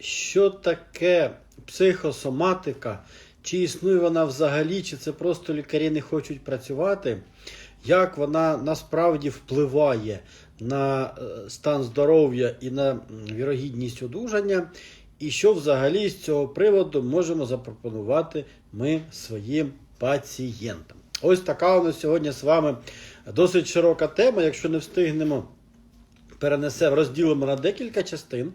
що таке психосоматика, чи існує вона взагалі, чи це просто лікарі не хочуть працювати, як вона насправді впливає на е, стан здоров'я і на вірогідність одужання, і що взагалі з цього приводу можемо запропонувати ми своїм пацієнтам. Ось така у нас сьогодні з вами досить широка тема. Якщо не встигнемо перенесемо, розділимо на декілька частин.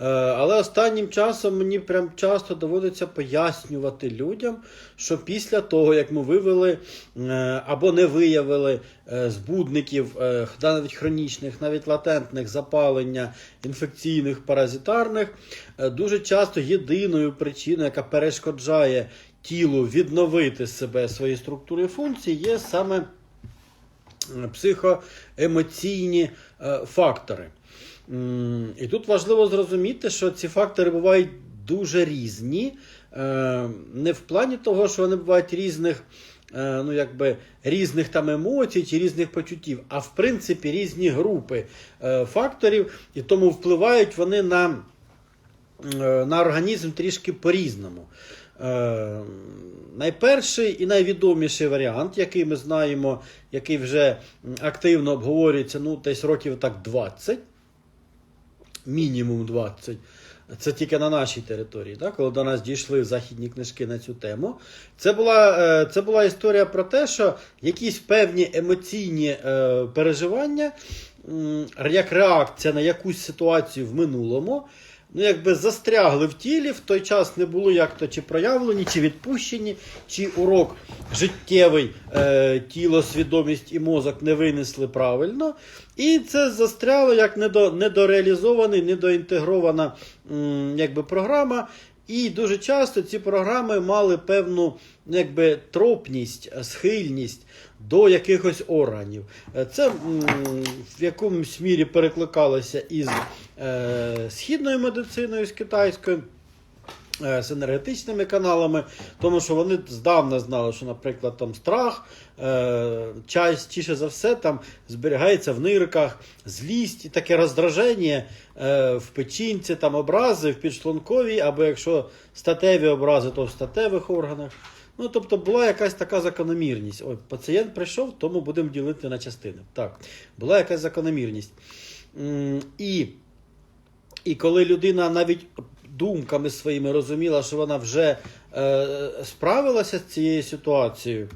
Е, Але останнім часом мені прям часто доводиться пояснювати людям, що після того, як ми вивели е, або не виявили е, збудників, навіть хронічних, навіть латентних запалення інфекційних, паразитарних, дуже часто єдиною причиною, яка перешкоджає тілу відновити себе свої структури і функції, є саме психоемоційні е, фактори. І тут важливо зрозуміти, що ці фактори бувають дуже різні. Е, Не в плані того, що вони бувають різних, е, ну, якби, різних там емоцій чи різних почуттів, а в принципі різні групи факторів, і тому впливають вони на на організм трішки по-різному. Е, найперший і найвідоміший варіант, який ми знаємо, який вже активно обговорюється ну, десь років так 20, мінімум 20. Це тільки на нашій території, так? коли до нас дійшли західні книжки на цю тему. Це була, е, це була історія про те, що якісь певні емоційні е, переживання, як реакція на якусь ситуацію в минулому, ну, якби застрягли в тілі, в той час не було як то чи проявлені, чи відпущені, чи урок життєвий е, тіло, свідомість і мозок не винесли правильно. І це застряло як недо, недореалізований, недоінтегрована м, якби, програма. І дуже часто ці програми мали певну ну, якби, тропність, схильність до якихось органів. Е, Це в якомусь мірі перекликалося із е, східною медициною, з китайською. е, З енергетичними каналами, тому що вони здавна знали, що, наприклад, там страх частіше за все там зберігається в нирках, злість і таке роздраження в печінці, там образи в підшлунковій, або якщо статеві образи, то в статевих органах. Ну, тобто була якась така закономірність. Ой, пацієнт прийшов, тому будемо ділити на частини. Так, була якась закономірність. І, і коли людина навіть думками своїми розуміла, що вона вже е, справилася з цією ситуацією,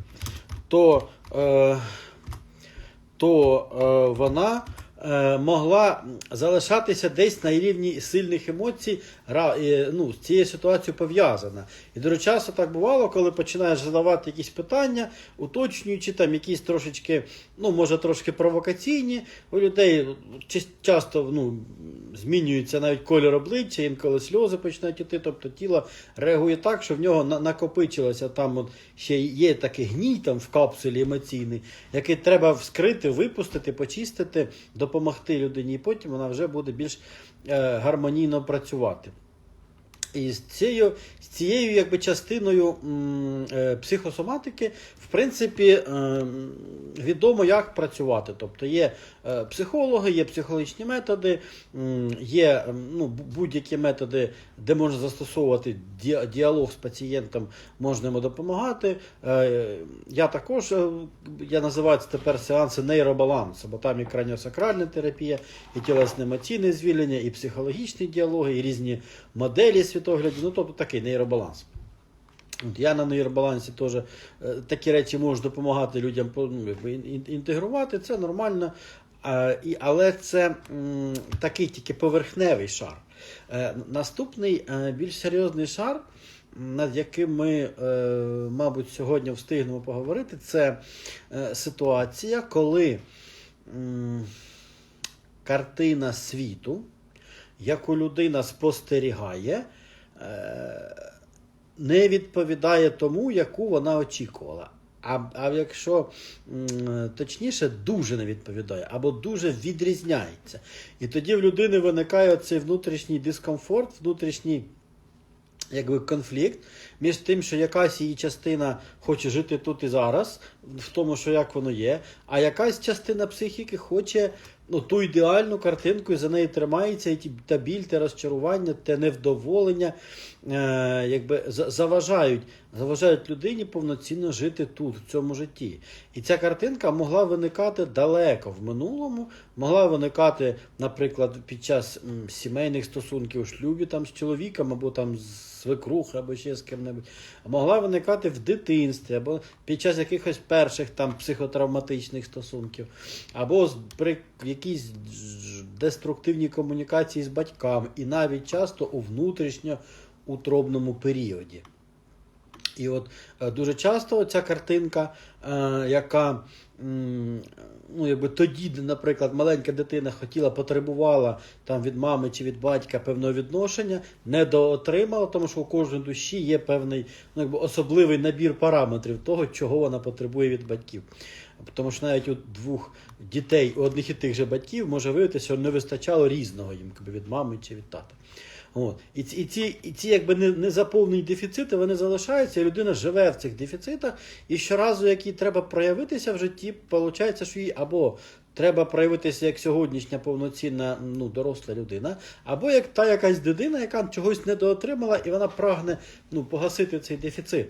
то, е, то е, вона могла залишатися десь на рівні сильних емоцій, е, ну, з цією ситуацією пов'язана. І дуже часто так бувало, коли починаєш задавати якісь питання, уточнюючи там якісь трошечки, ну, може, трошки провокаційні. У людей часто ну, змінюється навіть колір обличчя, інколи сльози починають іти, тобто тіло реагує так, що в нього на- накопичилося там от ще є такий гній там в капсулі емоційний, який треба вскрити, випустити, почистити, допомогти людині, і потім вона вже буде більш е, гармонійно працювати. І з цією, з цією якби, частиною е, психосоматики, в принципі, е, відомо, як працювати. Тобто є е, психологи, є психологічні методи, є ну, будь-які методи, де можна застосовувати ді- діалог з пацієнтом, можна йому допомагати. Я також я називаю це тепер сеанси нейробалансу, бо там і краніосакральна терапія, і тілесно-емоційне звільнення, і психологічні діалоги, і різні моделі світогляду, ну тобто такий нейробаланс. От я на нейробалансі теж е, такі речі можу допомагати людям ну, інтегрувати, це нормально. Але це такий тільки поверхневий шар. Е, наступний е, більш серйозний шар, над яким ми, мабуть, сьогодні встигнемо поговорити, це ситуація, коли картина світу, яку людина спостерігає, не відповідає тому, яку вона очікувала. А, а якщо точніше, дуже не відповідає або дуже відрізняється. І тоді в людини виникає цей внутрішній дискомфорт, внутрішній якби конфлікт між тим, що якась її частина хоче жити тут і зараз, в тому, що як воно є, а якась частина психіки хоче ну, ту ідеальну картинку і за неї тримається, і ті, та біль, те розчарування, те невдоволення е, якби, заважають, заважають людині повноцінно жити тут, в цьому житті. І ця картинка могла виникати далеко в минулому, могла виникати, наприклад, під час сімейних стосунків у шлюбі там, з чоловіком або там з свекрух, або ще з ким-небудь, а могла виникати в дитинстві, або під час якихось перших там психотравматичних стосунків, або при якійсь деструктивній комунікації з батьками, і навіть часто у внутрішньоутробному періоді. І от е, дуже часто ця картинка, е, яка ну, якби тоді, наприклад, маленька дитина хотіла, потребувала там від мами чи від батька певного відношення, недоотримала, тому що у кожної душі є певний ну, якби особливий набір параметрів того, чого вона потребує від батьків. Тому що навіть у двох дітей, у одних і тих же батьків може виявитися, що не вистачало різного їм якби, від мами чи від тата. От. І ці, і ці, і ці якби не, не заповнені дефіцити, вони залишаються, і людина живе в цих дефіцитах, і щоразу, як їй треба проявитися в житті, виходить, що їй або треба проявитися як сьогоднішня повноцінна ну, доросла людина, або як та якась дитина, яка чогось недоотримала, і вона прагне ну, погасити цей дефіцит.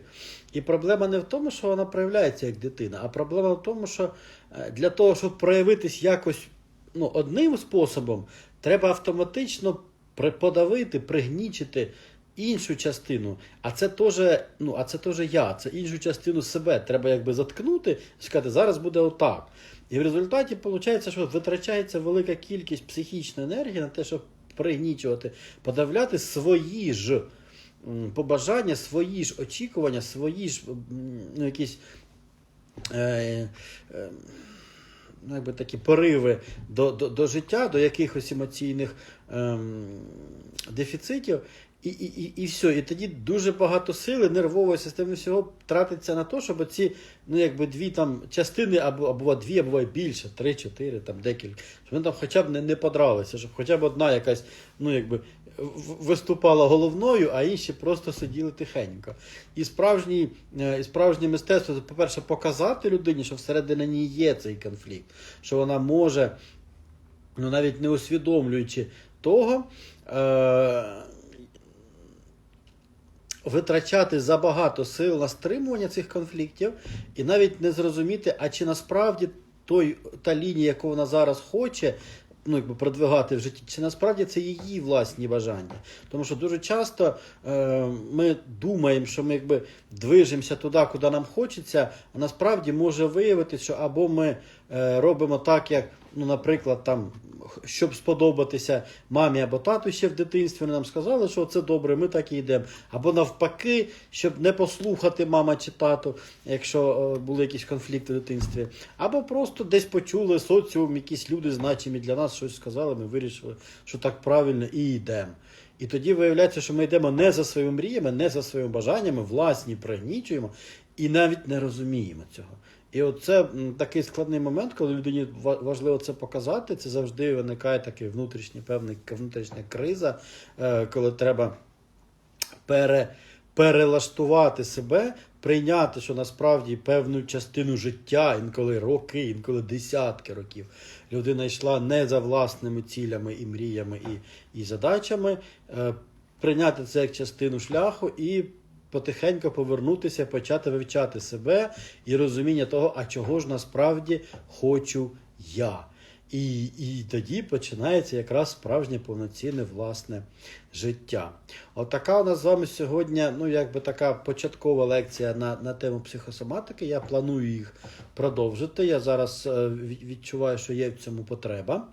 І проблема не в тому, що вона проявляється як дитина, а проблема в тому, що е, для того, щоб проявитись якось ну, одним способом, треба автоматично подавити, пригнічити іншу частину. А це теж, ну, а це теж я, це іншу частину себе. Треба якби заткнути і сказати, зараз буде отак. І в результаті виходить, що витрачається велика кількість психічної енергії на те, щоб пригнічувати, подавляти свої ж побажання, свої ж очікування, свої ж ну, якісь. Е, е, ну, якби такі пориви до, до, до життя, до якихось емоційних ем, дефіцитів. І, і, і, і все. І тоді дуже багато сили, нервової системи всього тратиться на те, щоб ці ну, якби дві там частини, або, або дві, або більше, три, чотири, там декілька, щоб вони там хоча б не, не подралися, щоб хоча б одна якась, ну якби. Виступала головною, а інші просто сиділи тихенько. І справжній, е, і справжнє мистецтво, це, по-перше, показати людині, що всередині неї є цей конфлікт, що вона може, ну навіть не усвідомлюючи того, е- витрачати забагато сил на стримування цих конфліктів, і навіть не зрозуміти, а чи насправді той, та лінія, яку вона зараз хоче, ну, якби продвигати в житті, чи насправді це її власні бажання. Тому що дуже часто е, ми думаємо, що ми якби движемося туди, куди нам хочеться, а насправді може виявитися, що або ми е, робимо так, як, ну, наприклад, там. Щоб сподобатися мамі або тату ще в дитинстві, вони нам сказали, що це добре, ми так і йдемо. Або навпаки, щоб не послухати мама чи тату, якщо е, були якісь конфлікти в дитинстві. Або просто десь почули соціум, якісь люди значимі для нас щось сказали, ми вирішили, що так правильно і йдемо. І тоді виявляється, що ми йдемо не за своїми мріями, не за своїми бажаннями, власні пригнічуємо і навіть не розуміємо цього. І от це м, такий складний момент, коли людині ва- важливо це показати. Це завжди виникає такий внутрішній певний внутрішня криза, е, коли треба пере, перелаштувати себе, прийняти, що насправді певну частину життя, інколи роки, інколи десятки років, людина йшла не за власними цілями і мріями і, і задачами, е, прийняти це як частину шляху і потихеньку повернутися, почати вивчати себе і розуміння того, а чого ж насправді хочу я. І, і тоді починається якраз справжнє повноцінне власне життя. От така у нас з вами сьогодні, ну якби така початкова лекція на, на тему психосоматики. Я планую їх продовжити. Я зараз е, відчуваю, що є в цьому потреба.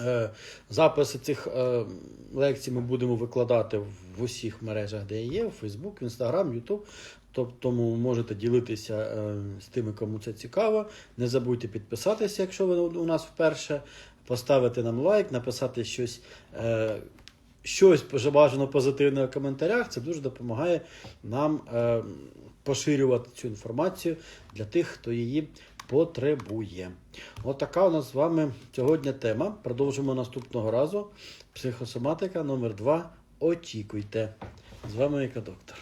Е, Записи цих е, лекцій ми будемо викладати в усіх мережах, де є: в Facebook, в Instagram, YouTube. Тобто можете ділитися е, з тими, кому це цікаво. Не забудьте підписатися, якщо ви у нас вперше, поставити нам лайк, написати щось. Щось бажано позитивне в коментарях, це дуже допомагає нам поширювати цю інформацію для тих, хто її потребує. От така у нас з вами сьогодні тема. Продовжимо наступного разу. Психосоматика номер 2 Очікуйте. З вами Ека Доктор.